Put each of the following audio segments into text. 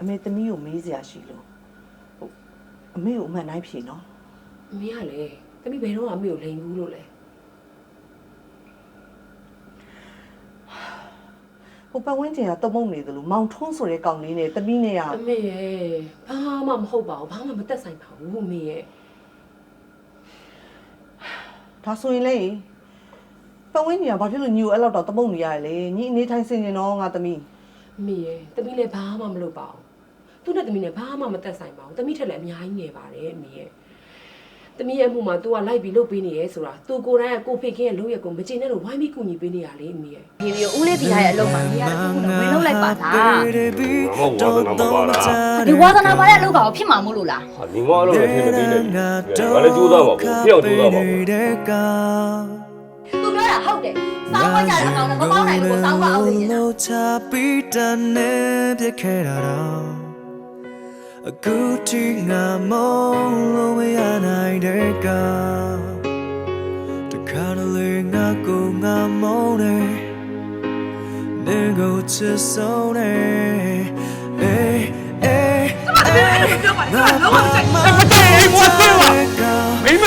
အမေသမီးကိုမေးစရာရှိလို့ဟုတ်အမေကိုအမှန်တိုင်းဖြေနော်အမေကလည်းတမိဘယ်တော့မှအမေကိုလိန်ဘူးလို့လဲဟိုပတ်ဝန်းကျင်ကတမုံနေသလိုမောင်ထွန်းဆိုတဲ့ကောင်လေးနဲ့သမီးနဲ့ကအမေရဲ့ဘာမှမဟုတ်ပါဘူးဘာမှမသက်ဆိုင်ပါဘူးအမေရဲ့ဒါဆိုရင်လေပတ်ဝန်းကျင်ကဘာဖြစ်လို့ညီကိုအဲ့လောက်တော့တမုံနေရလဲညီအနေထိုင်စင်နေတော့ငါသမီးအမေရဲ့တမိလည်းဘာမှမလုပ်ပါဘူး သူနဲ့တမိနဲ့ဘာမှမသက်ဆိုင်ပါဘူးတမိထက်လည်းအများကြီးငယ်ပါတယ်အမေရဲ့တမိရဲ့အမှုမှာ तू ကလိုက်ပြီးလုပ်ပေးနေရဲဆိုတာ तू ကိုယ်တိုင်ကကိုဖေခင်ရဲ့လုပ်ရက်ကိုမကျေနပ်လို့ဝိုင်းပြီးကူညီပေးနေရလေအမေရဲ့ဒီဗီကိုဦးလေးပြရရဲ့အလုပ်မှာနေရာတစ်ခုတော့ဝင်လုပ်လိုက်ပါလားဒီဝါသနာပါတဲ့အလုပ်ကောင်ဖြစ်မှာမို့လို့လားဟာညီမအဲ့လိုလည်းထင်မသေးနဲ့ငါလည်းကြိုးစားပါဘူးဖျောက်ကြိုးစားပါဘူးသူပြောတာဟုတ်တယ်စောင်းခွင့်ကြတဲ့အကောင်နဲ့မပေါင်းနိုင်လို့စောင်းခွင့်အောင်နေနေတာ အခုထိငါမလို့မရနိုင်တဲ့ကတခါတလေငါကိုငါမုန်းတယ်နေကိုချစ်ဆုံးတယ်အေးအေးကျမတို့လည်းပြောပါတော့ငါလုံးဝမကြိုက်ဘူးမကြိုက်ဘူးမ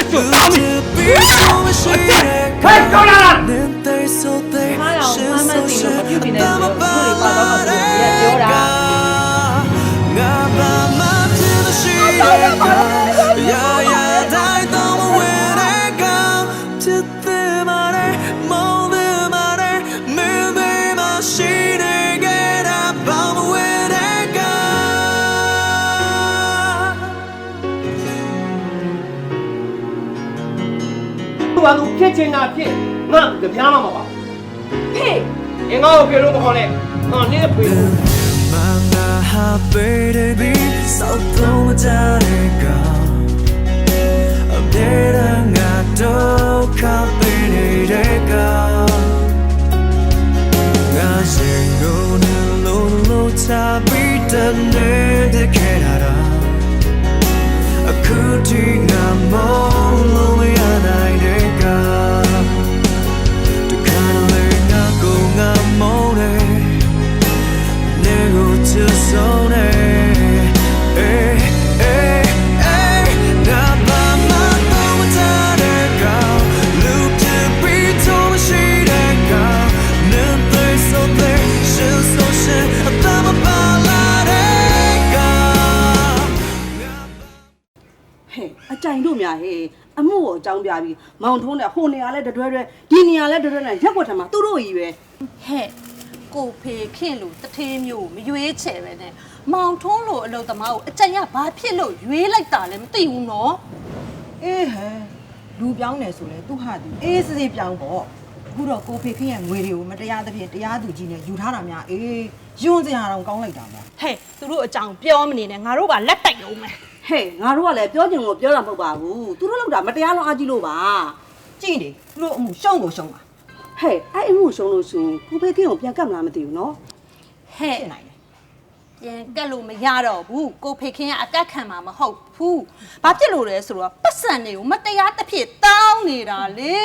သူကသူဖြစ်ချင်တာဖြစ်ငါကြပြားမှာမပါဖေအင်္ဂါကိုဖေလို့မခေါ်နဲ့ငါနင်းဖေလို့ Manga baby so don't jare ka Amera nga do ka baby de ka Nga singo ne lo lo cha bi de ne င်းပြပြီးမောင်ထုံးတဲ့ဟိုနေရာလဲတတွဲတွဲဒီနေရာလဲတတွဲနဲ့ရက်ွက်ထမှာသူတို့ကြီးပဲဟဲ့ကိုဖေခင်လို့တထေးမျိုးမရွေးချယ်ပဲနဲ့မောင်ထွန်းလို့အလုပ်သမားကိုအကြံရဘာဖြစ်လို့ရွေးလိုက်တာလဲမသိဘူးနော်အေးဟဲလူပြောင်းတယ်ဆိုလဲသူဟာသူအေးစစ်စစ်ပြောင်းပေါ့အခုတော့ကိုဖေခင်ရဲ့ငွေတွေကိုမတရားသဖြင့်တရားသူကြီးနဲ့ယူထားတာများအေးယွန်းစရာတော့ကောင်းလိုက်တာပေါ့ဟဲ့သူတို့အကြောင်းပြောမနေနဲ့ငါတို့ကလက်တိုက်အောင်မယ် ဟဲ့ငါတို့ကလည်းပြောချင်ကိုပြောတာမဟုတ်ပါဘူးသူတို့လောက်တာမတရားလုံးအားကြီးလို့ပါကြည့်နေသူတို့အမှုရှုံးကိုရှုံးတာဟဲ့အဲ့အမှုရှုံးလို့ဆိုရင်ကိုဖေးကင်းကိုပြန်ကတ်မလားမသိဘူးနော်ဟဲ့ဖြစ်နိုင်တယ်ပြန်ကက်လို့မရတော့ဘူးကိုဖေခင်ကအကက်ခံမှာမဟုတ်ဘူးဘာဖြစ်လို့လဲဆိုတော့ပတ်စံတွေကိုမတရားတစ်ဖြစ်တောင်းနေတာလေ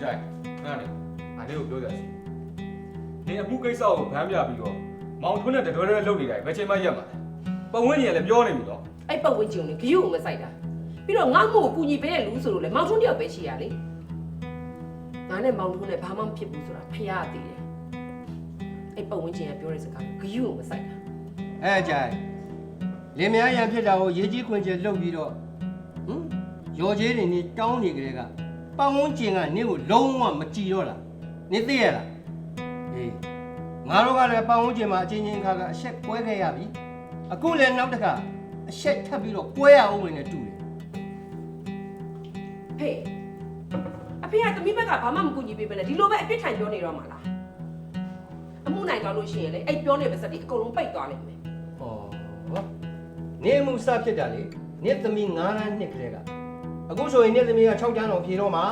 ကြိုက်ငါနဲ့ငါလေးကိုပြောကြစီ နေအမှုကိစ္စကိုဗန်းပြပြီးတော့မောင်ထွန်းနဲ့တတော်တော်လုပ်နေတယ်ဘယ်ချိန်မှရက်မှာလဲပတ်ဝန်းကျင်ကလည်းပြောနေပြီတော့အဲ့ပတ်ဝန်းကျင်ကိုဂယုကိုမဆိုင်တာပြီးတော့ငါ့မို့ကိုကူညီပေးတဲ့လူဆိုလို့လေမောင်ထွန်းတယောက်ပဲရှိရလေငါနဲ့မောင်ထွန်းနဲ့ဘာမှမဖြစ်ဘူးဆိုတာဖះသိတယ်အဲ့ပတ်ဝန်းကျင်ကပြောတဲ့စကားကိုဂယုကိုမဆိုင်တာအဲကြိုင်လင်မယားရံဖြစ်တာကိုရေးကြီးခွင်ကျလှုပ်ပြီးတော့ဟမ်ရော်ကြီးတွေနေတောင်းနေကြတဲ့ကပတ်ဝန်းကျင်ကနင့်ကိုလုံးဝမကြည်တော့လားနင်သိရလား အေးငါတို့ကလည်းပတ်ဝန်းကျင်မှာအချင်းချင်းခါကအဆက်ကွဲခဲ့ရပြီအခုလည်းနောက်တစ်ခါအဆက်ထပ်ပြီးတော့ကွဲရအောင်ဝင်နေတူတယ်ဖေအဖေကတမိဘက်ကဘာမှမကူညီပေးဘဲနဲ့ဒီလိုပဲအပြစ်ထိုင်ပြောနေတော့မှာလားအမှုနိုင်ကောင်းလို့ရှိရင်လေအဲ့ပြောနေပါစက်ဒီအကုန်လုံးပိတ်သွားလိမ့်မယ်။အော်ဟောနေမှုစဖြစ်တာလေ။နေသမီး9တန်းနှစ်ကလေးကအခုဆိုရင်နေသမီးက6တန်းတော့ဖြေတော့မှာ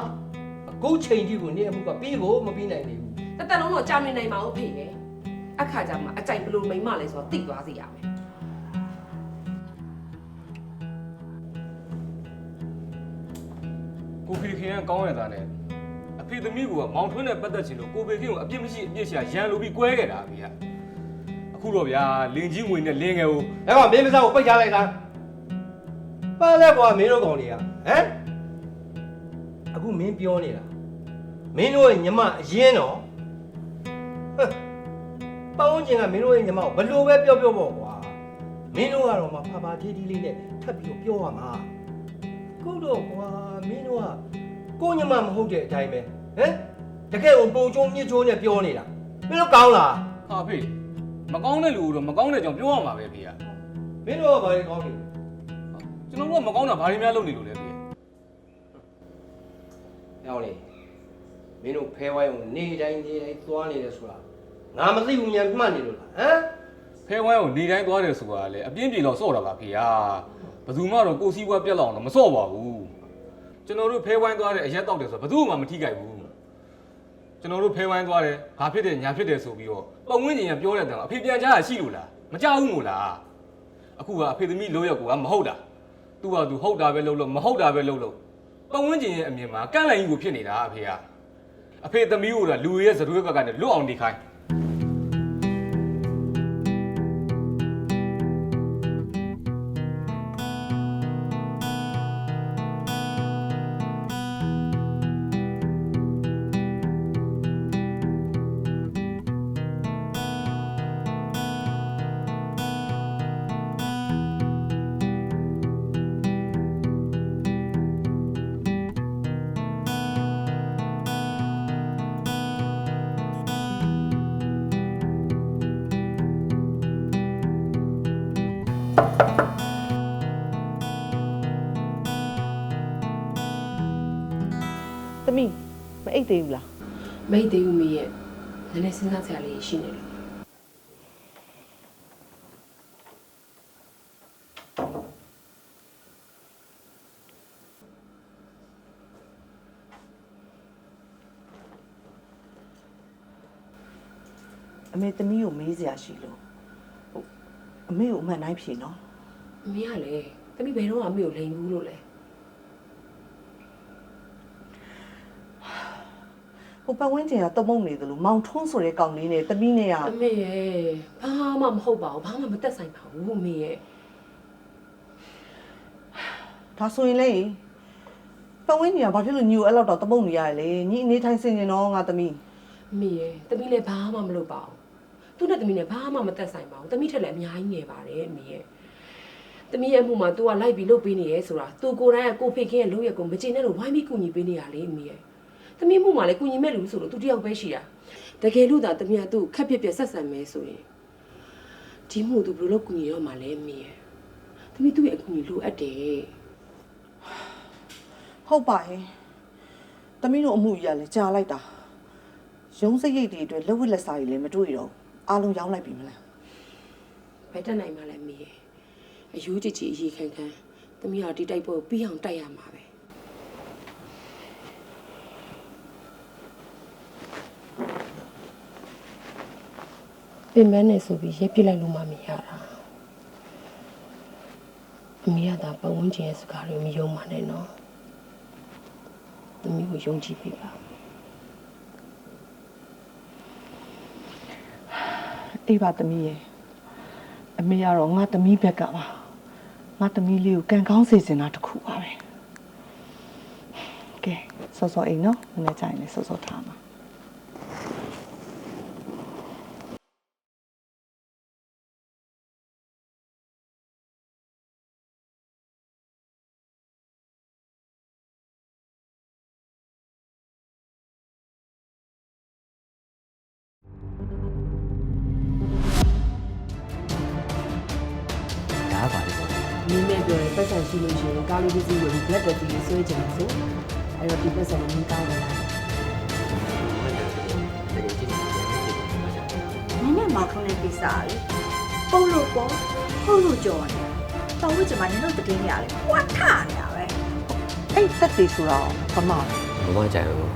အခုချိန်ကြီးကိုနေအမှုကပြီးကိုမပြီးနိုင်သေးဘူး တသက်လုံးတော့ကြာနေနိုင်မှာဟုတ်ဖေရဲ့အခါကြမှာအကြိုက်ဘလို့မိမ့်မလဲဆိုတော့သိသွားစေရမယ်ကိုဖေခင်ကကောင်းရတာနဲ့အဖေသမီးကမောင်ထွန်းနဲ့ပတ်သက်ချင်လို့ကိုပေကင်းကိုအပြစ်မရှိအပြစ်ရှာရန်လိုပြီးကွဲခဲ့တာအဖေကအခုတော့ဗျာလင်ကြီးငွေနဲ့လင်းငယ်ကိုအဲ့ကောင်မင်းမစားကိုပိတ်ထားလိုက်တာပါလဲကွာမင်းတို့ကောင်တွေကဟမ်အခုမင်းပြောနေတာမင်းတို့ရဲ့ညီမအရင်တော့ဟမ် ပေါင်းချင်ကမင်းတို့ရဲ့ညီမကိုဘလို့ပဲပြောပြောပေါ့ကွာမင်းတို့ကတော့မှဖာဖာထေးထီးလေးနဲ့ထပ်ပြီးတော့ပြောရမှာကိုတော့ကွာမင်းတို့ကကိုညီမမဟုတ်တဲ့အတိုင်းပဲဟမ်တကယ်ကိုပုံချုံညစ်ချိုးနဲ့ပြောနေတာမင်းတို့ကောင်းလားဟာဖေမကောင်းတဲ့လူတော့မကောင်းတဲ့ကြောင့်ပြောရမှာပဲဖေကမင်းတို့ကဘာတွေကောင်းနေလဲကျွန်တော်တို့ကမကောင်းတာဘာတွေများလုပ်နေလို့လဲဖေ။ရောက်လေ။မင်းတို့ဖဲဝိုင်းကိုနေတိုင်းနေတိုင်းသွားနေတယ်ဆိုတာ ငါမသိဘူးမြန်မှတ်နေလို့လားဟမ်ဖဲဝိုင်းကိုနေတိုင်းသွားတယ်ဆိုတာလေအပြင်းပြေတော့စော့တာပါဖေဟာဘယ်သူမှတော့ကိုယ်စည်းဝါးပြက်လောက်အောင်တော့မစော့ပါဘူးကျွန်တော်တို့ဖဲဝိုင်းသွားတဲ့အရက်တောက်တယ်ဆိုတော့ဘယ်သူမှမထိကြိုက်ဘူးကျွန်တော်တို့ဖဲဝိုင်းသွားတယ်ဘာဖြစ်တယ်ညာဖြစ်တယ်ဆိုပြီးတော့ပုံဝင်းကျင်ကပြောတဲ့တန်အဖေပြန်ကြားတာရှိလို့လားမကြောက်ဘူးမို့လားအခုကအဖေသမီးလို့ရကိုကမဟုတ်တာသူကသူဟုတ်တာပဲလုပ်လို့မဟုတ်တာပဲလုပ်လို့ပုံဝင်းကျင်ရဲ့အမြင်မှာကန့်လန့်ကြီးကိုဖြစ်နေတာအဖေကအဖေသမီးကိုကလူရဲ့ဇရွေးဘက်ကနေလွတ်အောင်နေခိုင်း အိတ်သေးဘူးလားမိတ်သေးဦးမေရဲ့နည်းနည်းစဉ်းစားစရာလေးရှိနေလို့အမေသမီးကိုမေးစရာရှိလို့ဟုတ်အမေကိုအမှန်တိုင်းဖြေနော်အမေကလည်းတမိဘယ်တော့မှအမေကိုလိန်ဘူးလို့လဲ ဟိုပတ်ဝန်းကျင်ကတမုံနေသလိုမောင်ထွန်းဆိုတဲ့ကောင်လေးနဲ့သမီးနဲ့ကအမေရဲ့ဘာမှမဟုတ်ပါဘူးဘာမှမသက်ဆိုင်ပါဘူးအမေရဲ့ဒါဆိုရင်လေပတ်ဝန်းကျင်ကဘာဖြစ်လို့ညူအဲ့လောက်တော့တမုံနေရလဲညီအနေထိုင်စင်ကျင်တော့ငါသမီးအမေရဲ့တမိလည်းဘာမှမလုပ်ပါဘူးသူနဲ့တမိနဲ့ဘာမှမသက်ဆိုင်ပါဘူးတမိထက်လည်းအများကြီးငယ်ပါတယ်အမေရဲ့တမိရဲ့အမှုမှာ तू ကလိုက်ပြီးလုပ်ပေးနေရဲဆိုတာ तू ကိုယ်တိုင်ကကိုဖေခင်ရဲ့လုပ်ရက်ကိုမကျေနပ်လို့ဝိုင်းပြီးကူညီပေးနေရလေအမေရဲ့ တမိမှုမှာလည်းကူညီမဲ့လူဆိုလို့ तू တယောက်ပဲရှိတာတကယ်လို့သာတမိကသူ့ကိုခက်ပြက်ပြက်ဆက်ဆံမယ်ဆိုရင်ဒီမှု तू ဘယ်လိုလုပ်ကူညီရမှာလဲအမေရဲ့တမိသူ့ရဲ့အကူအညီလိုအပ်တယ်ဟုတ်ပါရဲ့သမီးတို့အမှုကြီးကလည်းကြာလိုက်တာရုံးစိတ်ရိတ်တွေအတွက်လက်ဝတ်လက်စာတွေလည်းမတွေ့တော့ဘူးအားလုံးရောင်းလိုက်ပြီမလားဘယ်တက်နိုင်မှလဲမီးရဲ့အယူကြည်ကြည်အရေးခံခံသမီးကဒီတိုက်ပွဲကိုပြီးအောင်တိုက်ရမှာပဲ ပင်မနဲ့ဆိုပြီးရက်ပြစ်လိုက်လို့မှမရတာအမေကသာပတ်ဝန်းကျင်ရဲ့စကားတွေမယုံပါနဲ့နော်သမီးကိုယုံကြည်ပေးပါအေးပါသမီးရဲ့အမေကတော့ငါသမီးဘက်ကပါငါသမီးလေးကိုကံကောင်းစေချင်တာတခုပါပဲကဲစောစောအိမ်နော်မနေ့ကျရင်လည်းစောစောထားမှာ ပြောရင်ပတ်စံရှိလို့ရှိရင်ကားလေးတစ်စီးကိုဒီ black taxi လေးဆွဲချင်တယ်ဆိုအဲ့တော့ဒီပတ်စံကိုမင်းကောင်းလာနင်းနဲ့မောက်ထုံးတဲ့ကိစ္စလေပုံလို့ပေါ့ပုံလို့ကြော်တယ်တော်ဝစ်ကျမနင်းတို့တည်င်းရလေဝါထနေရပဲအဲ့သက်တည်ဆိုတော့ဘာမှမမကြိုင်ဘူး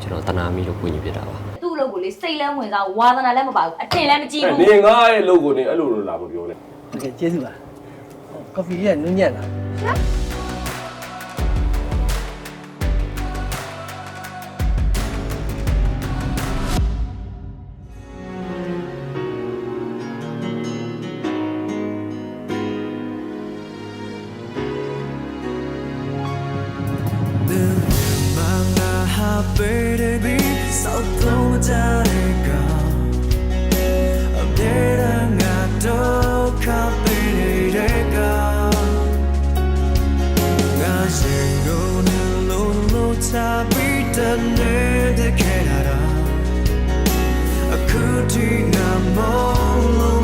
ကျွန်တော်တနာမီလို့ကိုကြီးပြတာပါသူ့အလုပ်ကိုလေစိတ်လန်းဝင်စားဝါသနာလည်းမပါဘူးအထင်လည်းမကြည့်ဘူးနင်ငါ့ရဲ့အလုပ်ကိုနင်အဲ့လိုလိုလာမပြောနဲ့ဟုတ်ကဲ့ကျေးဇူးပါ ကော်ဖီလေးကနူးညံ့လား Could you not more